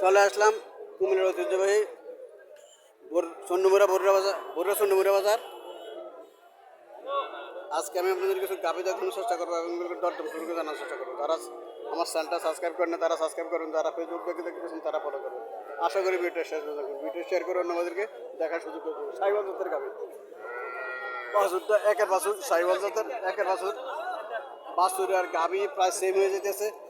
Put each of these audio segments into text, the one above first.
চলে আসলাম কুমিল্লার ঐতিহ্যবাহী বোর- চন্ডমুড়া বরুড়া বাজার বরুড়া চন্ডমুড়া বাজার। আজকে আমি আপনাদের কিছু গাভি দেখানোর চেষ্টা করব, এবং দরদাম শুরু করে জানার চেষ্টা করব। যারা আমার চ্যানেলটা সাবস্ক্রাইব করেন তারা সাবস্ক্রাইব করুন, যারা ফেসবুক দেখে দেখতেছেন, তারা ফলো করবেন আশা করি ভিডিও শেয়ার করে দেখবেন ভিডিও শেয়ার করে অন্যদেরকে দেখার সুযোগ করে সাইবাল জাতের গাভি। বাছুরটা একের বাছুর সাইবাল জাতের একের বাছুর। বাছুর আর গাভি প্রায় সেম হয়ে যেতেছে।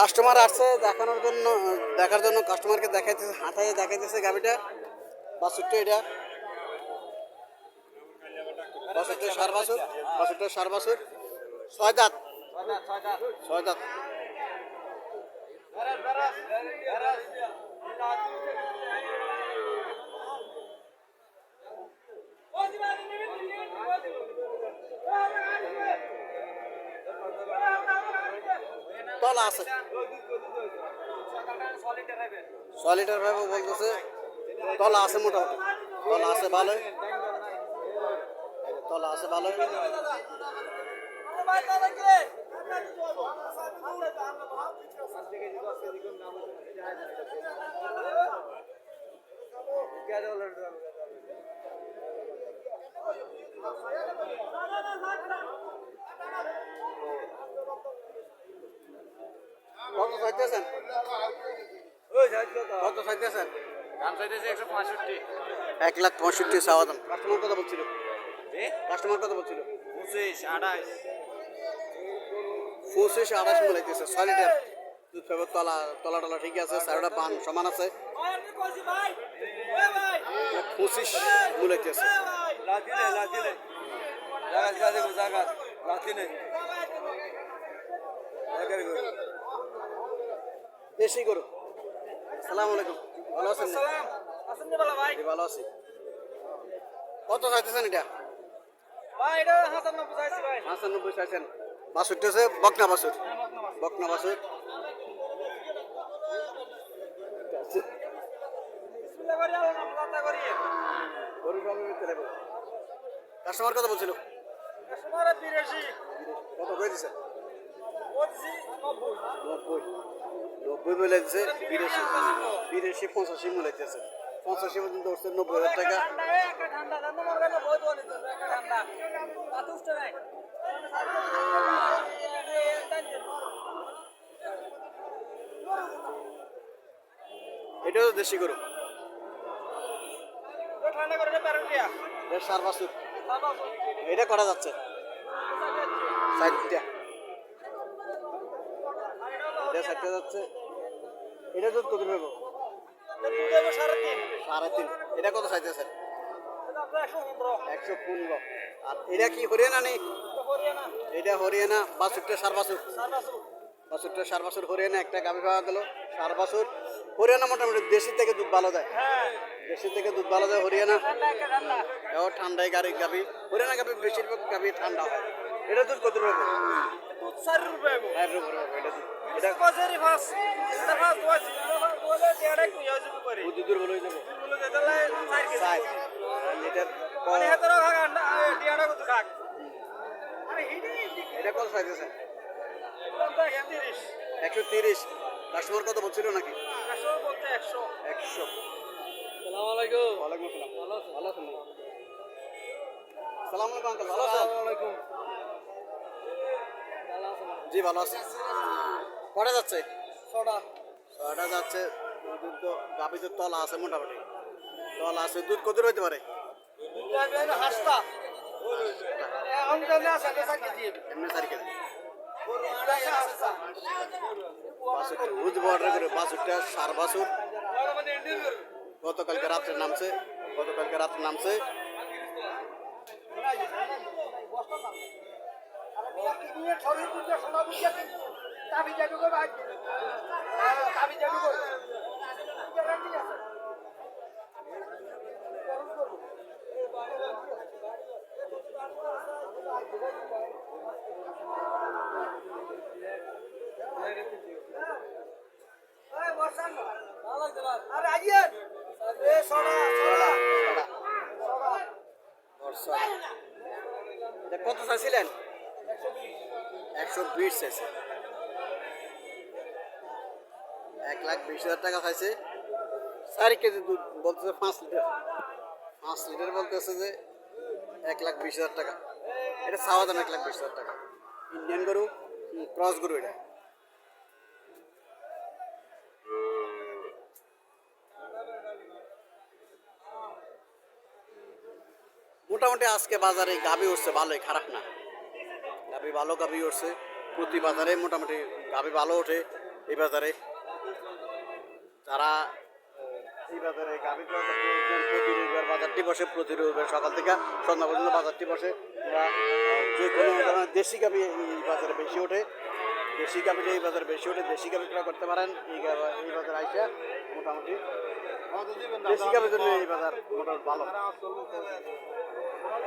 কাস্টমার আসছে, দেখানোর জন্য, দেখার জন্য কাস্টমারকে দেখাইতেছে হাঁটাই দেখাইতেছে গাড়িটা। বাসুরটা এটা। বাসুরটা সার বাসুর বাসুরটা সার বাসুর। ছয় দাঁত। ছয় দাঁত। ছয় লিটার ভাবে বলতেছে, তলা আছে মোটামুটি। তলা আছে ভালোই। তলা আছে ভালোই। কত চাইতেছেন? কত চাইতেছেন দাম চাইতেছে একশো পঁয়ষট্টি। এক লাখ পঁয়ষট্টি চাওয়া দাম। কাস্টমার কত বলছিল? কাস্টমার কত বলছিল? পঁচিশ আঠাশ। পঁচিশ আঠাশ মিলাইতেছে ছয় লিটার। দুধ পাবে তলা তলা টলা ঠিক আছে চারোটা পান সমান আছে। পঁচিশ মিলাইতেছে লাথি নেই লাথি নেই জাগাত জাগাত জাগাত লাথি নেই বেশি করো সালাম আলাইকুম ভালো আছেন জি, ভালো আছি। কত চাইতেছেন এটা? পঁচানব্বই চাইছেন। বাসুরটা আছে বকনা বাসুর। বকনা বাসুর। কাস্টমার কত বলছিল? কত করে দিছে নব্বই। নব্বই দিচ্ছে বিরাশি বিরাশি, পঁচাশি মিলাইতেছে পঁচাশি পর্যন্ত উঠছে নব্বই হাজার টাকা। এটাও দেশি গরু। সার বাছুর। এটা করা যাচ্ছে। যাচ্ছে। এটা দুধ কত নেব? সাড়ে তিন। এটা কত চাইতেছে একশো পনেরো। আর এটা কি হরিয়ানা নেই এটা হরিয়ানা। সার সার বাছুর হরিয়ানা একটা গাভি পাওয়া গেল সার বাছুর। হরিয়ানা মোটামুটি দেশি থেকে দুধ ভালো দেয় দেশি থেকে দুধ ভালো দেয় হরিয়ানা। এও ঠান্ডায় গাড়ি গাভি। হরিয়ানা গাভি বেশিরভাগ গাভি ঠান্ডা হয়। এটা দুধ কত রুপি এটা দুধ। এটা বুদ্ধি দূর ভালো হয়ে যাব। ষাট লিটার এটা কত চাইতেছে একশো তিরিশ। কাস্টমার কত বলছিল নাকি? একশো। একশো। সালাম আলাইকুম। ওয়ালাইকুম আসসালাম। ভালো আছেন? কটা যাচ্ছে? ছটা। ছটা যাচ্ছে দুধ তো গাভি তো তলা আছে মোটামুটি। তলা আছে দুধ কত হইতে পারে? হাসতা এমনি চারি কেজি। বাছুরটা বর্ডার করে বাছুরটা সার বাছুর গতকালকে রাত্রে নামছে গতকালকে রাত্রে নামছে। আরে আইয়েন। এ ছড়া ছড়া বর্ষা। এটা কত চাইছিলেন? একশো বিশ চাইছে। এক লাখ বিশ হাজার টাকা চাইছে চার কেজি দুধ বলতেছে পাঁচ লিটার। পাঁচ লিটার বলতেছে যে এক লাখ বিশ হাজার টাকা। এটা চাওয়া দাম এক লাখ বিশ হাজার টাকা। ইন্ডিয়ান গরু ক্রস গরু এটা। মোটামুটি আজকে বাজারে গাবি উঠছে ভালোই, খারাপ না। গাবি ভালো, গাবি উঠছে। প্রতি বাজারে মোটামুটি গাবি ভালো ওঠে এই বাজারে। যারা আহ, এই বাজারে গাবি ক্রয় করতে এসেছেন, প্রতি রবিবার বাজারটি বসে প্রতি রবিবার সকাল থেকে সন্ধ্যা পর্যন্ত বাজারটি বসে। ওরা যে কোনো ধরনের দেশি গাবি এই বাজারে বেশি ওঠে। দেশি গাবিটা এই বাজারে বেশি ওঠে দেশি গাবি ক্রয় করতে পারেন এই এই বাজারে আইসা মোটামুটি। দেশি গাবির জন্য এই বাজার মোটামুটি ভালো।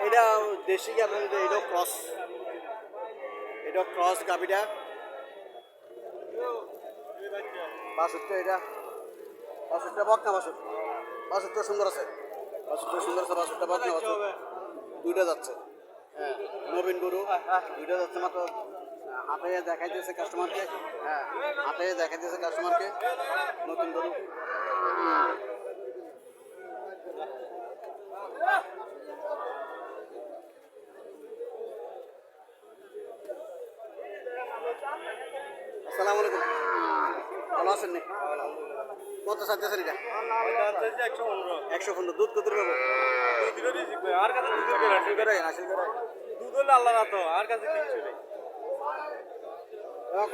এটা দেশি গাভি মধ্যে এটাও ক্রস। এটাও ক্রস গাভিটা। বাসুরটা এটা। বাসুরটা বকনা বাসুর বাসুরটা সুন্দর আছে। বাসুরটা সুন্দর আছে বাসুরটা বকনা বাসুর দুইটা যাচ্ছে। হ্যাঁ নবীন গরু। দুইটা যাচ্ছে মাত্র। হাতে দেখাই দিয়েছে কাস্টমারকে হ্যাঁ হাতে দেখাই দিয়েছে কাস্টমারকে নতুন গরু। আসসালামু আলাইকুম। ভালো আছেন নি? কত চাইতেছেন এটা? একশো পনেরো। দুধ কত পাবো? আর কাছে দুধের গ্যারান্টি করে আশি করে। দুধ হলে আল্লাহ না তো আর কাছে কিচ্ছু নেই।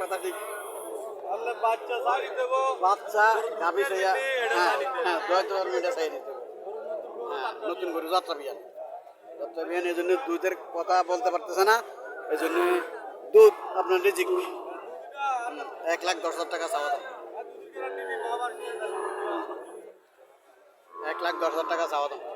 কথা ঠিক। আল্লাহ বাচ্চা শাড়ি দেবো। বাচ্চা গাভি চাইয়া হ্যাঁ হ্যাঁ হ্যাঁ নতুন করে যাত্রা বিয়ান। যাত্রা বিয়ান এই জন্য দুধের কথা বলতে পারতেছে না। এই জন্য দুধ আপনার রিজিক। এক লাখ দশ হাজার টাকা চাওয়া দাম এক লাখ দশ হাজার টাকা চাওয়া দাম।